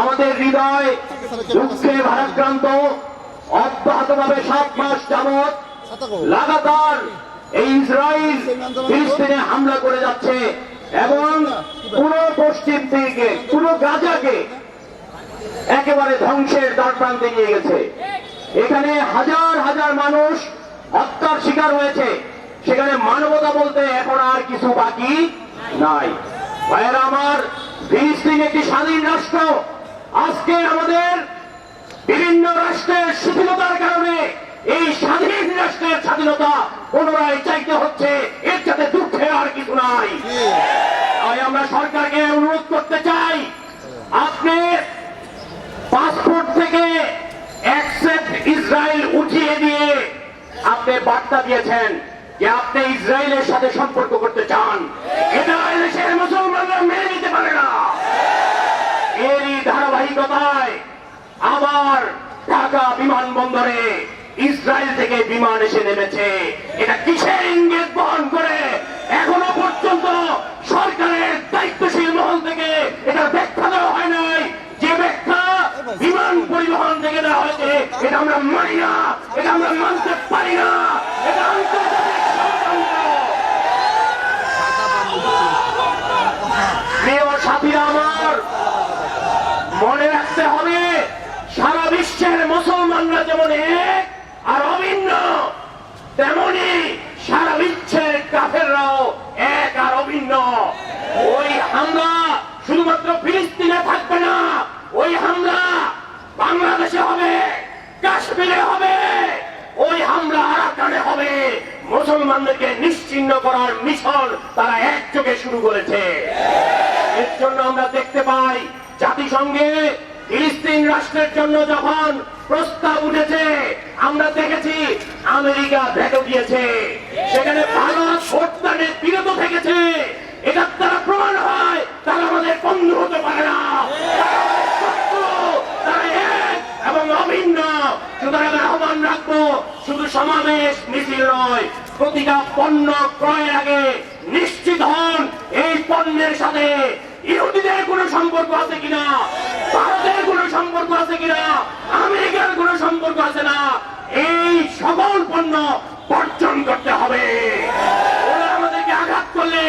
আমাদের হৃদয় দুঃখে ভারাক্রান্ত, অব্যাহতভাবে সাত মাস যাবৎ লাগাতার এই ইসরায়েল ফিলিস্তিনে হামলা করে যাচ্ছে এবং পুরো পশ্চিম দিকে, পুরো গাজাকে একেবারে ধ্বংসের দ্বার প্রান্তে নিয়ে গেছে। এখানে হাজার হাজার মানুষ হত্যার শিকার হয়েছে। সেখানে মানবতা বলতে এখন আর কিছু বাকি নাই। ভাইয়েরা আমার ফিলিস্তিন একটি স্বাধীন রাষ্ট্র। আজকে আমাদের বিভিন্ন রাষ্ট্রের শিথিলতার কারণে এই স্বাধীন রাষ্ট্রের স্বাধীনতা পুনরায় চাইতে হচ্ছে। এর সাথে দুঃখের আর কিছু নাই। তাই আমরা সরকারকে অনুরোধ করতে চাই, আপনি পাসপোর্ট থেকে অ্যাকসেপ্ট ইসরায়েল উঠিয়ে দিয়ে আপনি বার্তা দিয়েছেন যে আপনি ইসরায়েলের সাথে সম্পর্ক করতে চান। এটা দেশের মুসলমানরা মেনে পারে না। এরই ধারাবাহিকতায় আবার ঢাকা বিমানবন্দরে ইসরায়েল থেকে বিমান এসে নেমেছে। এটা কিসের ইঙ্গিত বহন করে? এখনও পর্যন্ত সরকারের দায়িত্বশীল মহল থেকে এটা ব্যাখ্যা দেওয়া হয় নাই। যে ব্যাখ্যা বিমান পরিবহন থেকে দেওয়া হয়েছে, এটা আমরা মানি না, এটা আমরা মানতে পারি না এটা আন্তর্জাতিক ষড়যন্ত্র প্রিয় সাথীরা আমার মনে রাখতে হবে সারা বিশ্বের মুসলমানরা যেমন এক আর অভিন্ন তেমনি সারা বিশ্বের কাফেররাও এক আর অভিন্ন। ওই হামলা শুধুমাত্র ফিলিস্তিনে থাকবে না, ওই হামলা বাংলাদেশে হবে, কাশ্মীরে হবে, ওই হামলা আরাকানে হবে। মুসলমানদেরকে নিশ্চিহ্ন করার মিশন তারা একযোগে শুরু করেছে। এর জন্য আমরা দেখতে পাই জাতিসংঘে ফিলিস্তিন রাষ্ট্রের জন্য যখন প্রস্তাব উঠেছে, আমরা দেখেছি আমেরিকা ভেটো দিয়েছে। সেখানে ভারত ভোটদানে বিরত থেকেছে। এটার দ্বারা প্রমাণ হয়, তারা আমাদের বন্ধু হতে পারে না। তারা তারা এবং অভিন্ন। সুতরাং আহ্বান রাখব, শুধু সমাবেশ মিছিল নয়, প্রতিটা পণ্য ক্রয়ের আগে নিশ্চিত হন, এই পণ্যের সাথে ইহুদিদের কোনো সম্পর্ক আছে কিনা? আছে কিনা? আমেরিকার কোন সম্পর্ক আছে না। এই সকল পণ্য বর্জন করতে হবে। ওরা আমাদেরকে আঘাত করলে